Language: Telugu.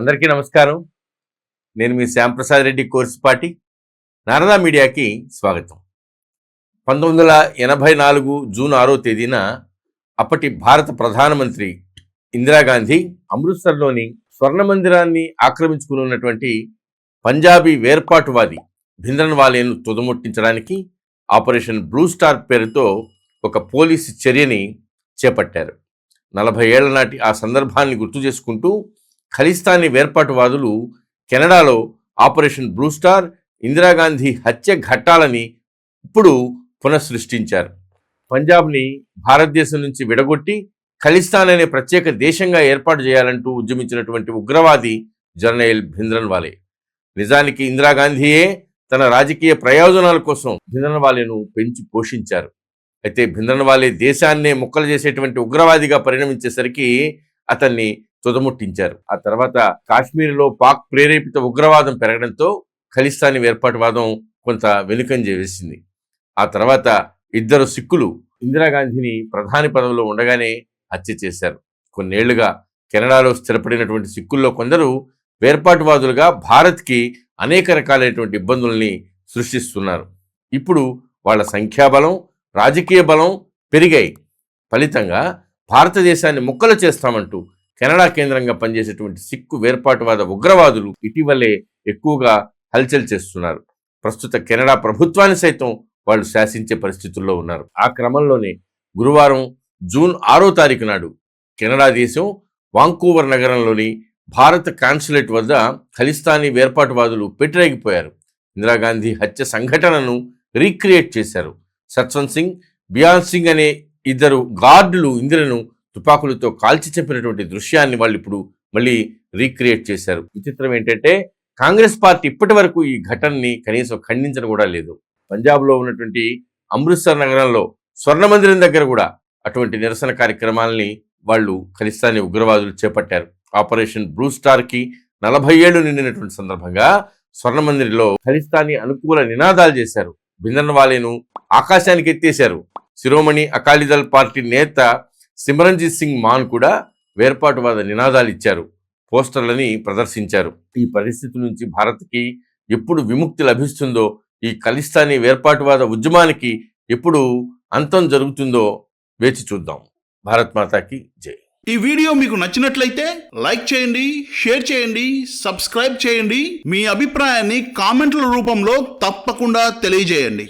అందరికీ నమస్కారం. నేను మీ శ్యాంప్రసాద్ రెడ్డి కోర్సుపాటి నారదా మీడియాకి స్వాగతం. పంతొమ్మిది వందల ఎనభై నాలుగు జూన్ ఆరో తేదీన అప్పటి భారత ప్రధానమంత్రి ఇందిరాగాంధీ అమృత్సర్లోని స్వర్ణ మందిరాన్ని ఆక్రమించుకునున్నటువంటి పంజాబీ వేర్పాటువాది భింద్రన్వాలేను తుదముట్టించడానికి ఆపరేషన్ బ్లూ స్టార్ పేరుతో ఒక పోలీసు చర్యని చేపట్టారు. నలభై ఏళ్ళ నాటి ఆ సందర్భాన్ని గుర్తు చేసుకుంటూ ఖలిస్తానీ వేర్పాటువాదులు కెనడాలో ఆపరేషన్ బ్లూ స్టార్ ఇందిరాగాంధీ హత్య ఘట్టాలని ఇప్పుడు పునఃసృష్టించారు. పంజాబ్ని భారతదేశం నుంచి విడగొట్టి ఖలిస్తాన్ అనే ప్రత్యేక దేశంగా ఏర్పాటు చేయాలంటూ ఉద్యమించినటువంటి ఉగ్రవాది జర్నైల్ భింద్రన్వాలే. నిజానికి ఇందిరాగాంధీయే తన రాజకీయ ప్రయోజనాల కోసం భింద్రన్వాలేను పెంచి పోషించారు. అయితే భింద్రన్వాలే దేశాన్నే ముక్కలు చేసేటువంటి ఉగ్రవాదిగా పరిణమించేసరికి అతన్ని తుదముట్టించారు. ఆ తర్వాత కాశ్మీర్లో పాక్ ప్రేరేపిత ఉగ్రవాదం పెరగడంతో ఖలిస్తానీ వేర్పాటువాదం కొంత వెనుకంజ వేసింది. ఆ తర్వాత ఇద్దరు సిక్కులు ఇందిరాగాంధీని ప్రధాని పదవిలో ఉండగానే హత్య చేశారు. కొన్నేళ్ళుగా కెనడాలో స్థిరపడినటువంటి సిక్కుల్లో కొందరు వేర్పాటువాదులుగా భారత్కి అనేక రకాలైనటువంటి ఇబ్బందుల్ని సృష్టిస్తున్నారు. ఇప్పుడు వాళ్ళ సంఖ్యాబలం రాజకీయ బలం పెరిగాయి. ఫలితంగా భారతదేశాన్ని ముక్కలు చేస్తామంటూ కెనడా కేంద్రంగా పనిచేసేటువంటి సిక్కు వేర్పాటువాద ఉగ్రవాదులు ఇటీవలే ఎక్కువగా హల్చల్ చేస్తున్నారు. ప్రస్తుత కెనడా ప్రభుత్వాన్ని సైతం వాళ్ళు శాసించే పరిస్థితుల్లో ఉన్నారు. ఆ క్రమంలోనే గురువారం జూన్ ఆరో తారీఖు నాడు కెనడా దేశం వాంకూవర్ నగరంలోని భారత కాన్సులేట్ వద్ద ఖలిస్తానీ వేర్పాటువాదులు పెట్టిరేగిపోయారు. ఇందిరాగాంధీ హత్య సంఘటనను రీక్రియేట్ చేశారు. సత్వంత్ సింగ్ బియాన్ సింగ్ అనే ఇద్దరు గార్డులు ఇందిరను తుపాకులతో కాల్చి చెప్పినటువంటి దృశ్యాన్ని వాళ్ళు ఇప్పుడు మళ్ళీ రీక్రియేట్ చేశారు. విచిత్రం ఏంటంటే కాంగ్రెస్ పార్టీ ఇప్పటి వరకు ఈ ఘటనని కనీసం ఖండించడం కూడా లేదు. పంజాబ్లో ఉన్నటువంటి అమృత్సర్ నగరంలో స్వర్ణ మందిరం దగ్గర కూడా అటువంటి నిరసన కార్యక్రమాలని వాళ్ళు ఖలిస్తానీ ఉగ్రవాదులు చేపట్టారు. ఆపరేషన్ బ్లూ స్టార్కి నలభై ఏళ్ళు నిండినటువంటి సందర్భంగా స్వర్ణ మందిరిలో ఖలిస్తానీ అనుకూల నినాదాలు చేశారు. భిందన్వాలేను ఆకాశానికి ఎత్తేశారు. శిరోమణి అకాలీదళ్ పార్టీ నేత సిమరంజిత్ సింగ్ మాన్ కూడా వేర్పాటువాద నినాదాలు ఇచ్చారు పోస్టర్లని ప్రదర్శించారు. ఈ పరిస్థితి నుంచి భారత్కి ఎప్పుడు విముక్తి లభిస్తుందో ఈ ఖలిస్తానీ వేర్పాటువాద ఉద్యమానికి ఎప్పుడు అంతం జరుగుతుందో వేచి చూద్దాం. భారత్ మాతాకి జై. ఈ వీడియో మీకు నచ్చినట్లయితే లైక్ చేయండి షేర్ చేయండి సబ్స్క్రైబ్ చేయండి. మీ అభిప్రాయాన్ని కామెంట్ల రూపంలో తప్పకుండా తెలియజేయండి.